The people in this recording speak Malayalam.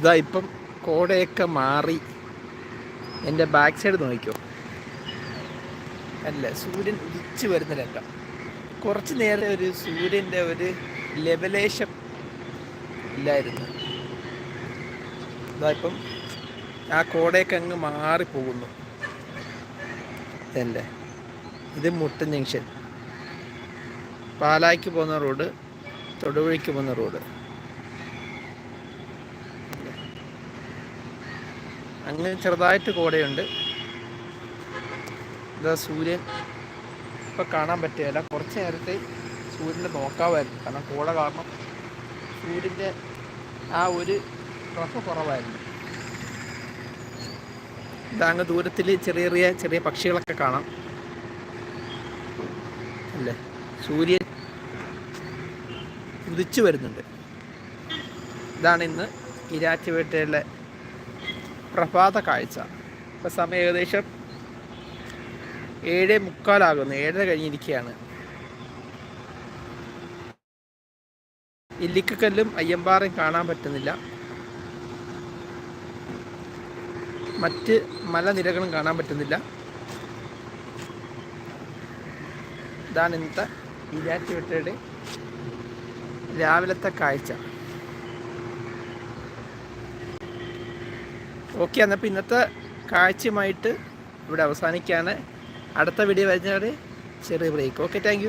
ഇതാ ഇപ്പം കോടയൊക്കെ മാറി. എന്റെ ബാക്ക് സൈഡ് നോക്കിക്കോ. അല്ല സൂര്യൻ ഉദിച്ചു വരുന്ന രംഗം. കുറച്ച് നേരം ഒരു സൂര്യന്റെ ഒരു ലെവലേശം ഇല്ലായിരുന്നു. ഇതാ ഇപ്പം ആ കോടയൊക്കെ അങ്ങ് മാറിപ്പോകുന്നു. അല്ലേ ഇത് മുട്ടൻ ജംഗ്ഷൻ. പാലായ്ക്ക് പോകുന്ന റോഡ് തൊടുപുഴയ്ക്ക് പോകുന്ന റോഡ്. അങ്ങനെ ചെറുതായിട്ട് കോടയുണ്ട്. ഇതാ സൂര്യൻ. ഇപ്പം കാണാൻ പറ്റുകയില്ല. കുറച്ച് നേരത്തെ സൂര്യനെ നോക്കാമായിരുന്നു. കാരണം കോട കാരണം സൂര്യന്റെ ആ ഒരു റഫ് കുറവായിരുന്നു. ഇതങ്ങ് ദൂരത്തിൽ ചെറിയ ചെറിയ ചെറിയ പക്ഷികളൊക്കെ കാണാം. അല്ലേ? സൂര്യൻ ഉദിച്ചു വരുന്നുണ്ട്. ഇതാണ് ഇന്ന് ഇരാറ്റുപേട്ടയിലെ പ്രഭാത കാഴ്ച ഇപ്പം സമയം ഏകദേശം ഏഴ് മുക്കാലാകുന്നു ഏഴര കഴിഞ്ഞിരിക്കുകയാണ് ഇല്ലിക്കക്കല്ലും അയ്യമ്പാറയും കാണാൻ പറ്റുന്നില്ല. മറ്റ് മലനിരകളും കാണാൻ പറ്റുന്നില്ല. ഇതാണ് ഇന്നത്തെ ഇരാറ്റുപേട്ടയുടെ രാവിലത്തെ കാഴ്ച. ഓക്കെ എന്നപ്പോൾ ഇന്നത്തെ കാഴ്ചയുമായിട്ട് ഇവിടെ അവസാനിക്കുകയാണ്. അടുത്ത വീഡിയോ വരുന്നവരെ ചെറിയ ബ്രേക്ക് ഓക്കെ താങ്ക്